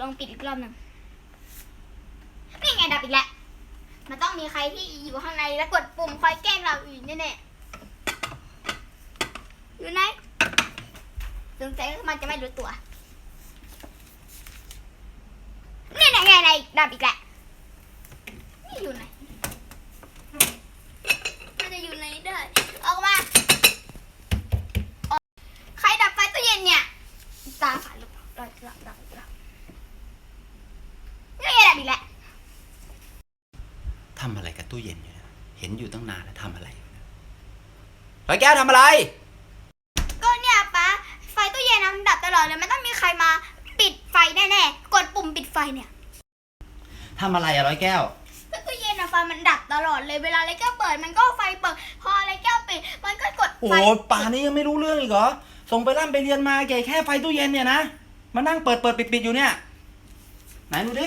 ลองปิดอีกรอบหนึ่งนี่ไงดับอีกแล้ว มันต้องมีใครที่อยู่ข้างในแล้วกดปุ่มคอยแกล้งเราอีกแน่ๆอยู่ไหนสงสัยมันจะไม่รู้ตัว นี่ไงไงไงดับอีกแล้ว นี่อยู่ไหน มันจะอยู่ไหนได้ ออกมาออกใครดับไฟตู้เย็นเนี่ย ตาฝาดลูกดับดับดับดับนี่ไงดับอีกแล้ว ทำอะไรกับตู้เย็นอยู่นะเห็นอยู่ตั้งนานแล้วทำอะไรอยู่นะร้อยแก้วทำอะไร ก็เนี่ยป้าไฟตู้เย็นนะมันดับตลอดเลยมันต้องมีใครมาปิดไฟแน่ๆกดปุ่มปิดไฟเนี่ยทำอะไรอะร้อยแก้วก็ตู้เย็นอะไฟมันดับตลอดเลยเวลาอะไรแก้วเปิดมันก็ไฟเปิด พออะไรแก้วปิดมันก็กดโอ้ไฟโหป่านนี้ยังไม่รู้เรื่องอีกเหรอส่งไปร่ำไปเรียนมาแกแค่ไฟตู้เย็นเนี่ยนะมานั่งเปิดเปิดปิดปิดอยู่เนี่ยไหนดูดิ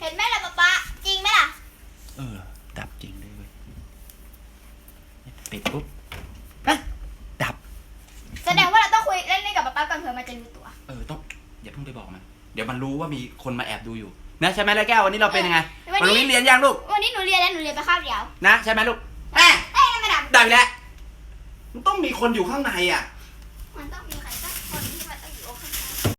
เห็นไหมล่ะป๊าป๊าจริงไหมล่ะ เออ ดับจริงด้วยเว้ยปิดปุ๊บอะดับ แสดงว่าเราต้องคุยเล่นๆกับป๊าป๊าก่อนเผื่อมันจะรู้ตัว เออต้องอย่าเพิ่งไปบอกมัน เดี๋ยวมันรู้ว่ามีคนมาแอบดูอยู่ นะใช่ไหมร้อยแก้ววันนี้เราเป็นยังไงวันนี้วันนี้เรียนยังลูก วันนี้หนูเรียนแล้วหนูเรียนไปคาบเดียวนะใช่ไหมลูกแม่เอ้ยมันดับดับอีกแล้วมันต้องมีคนอยู่ข้างในอะ มันต้อง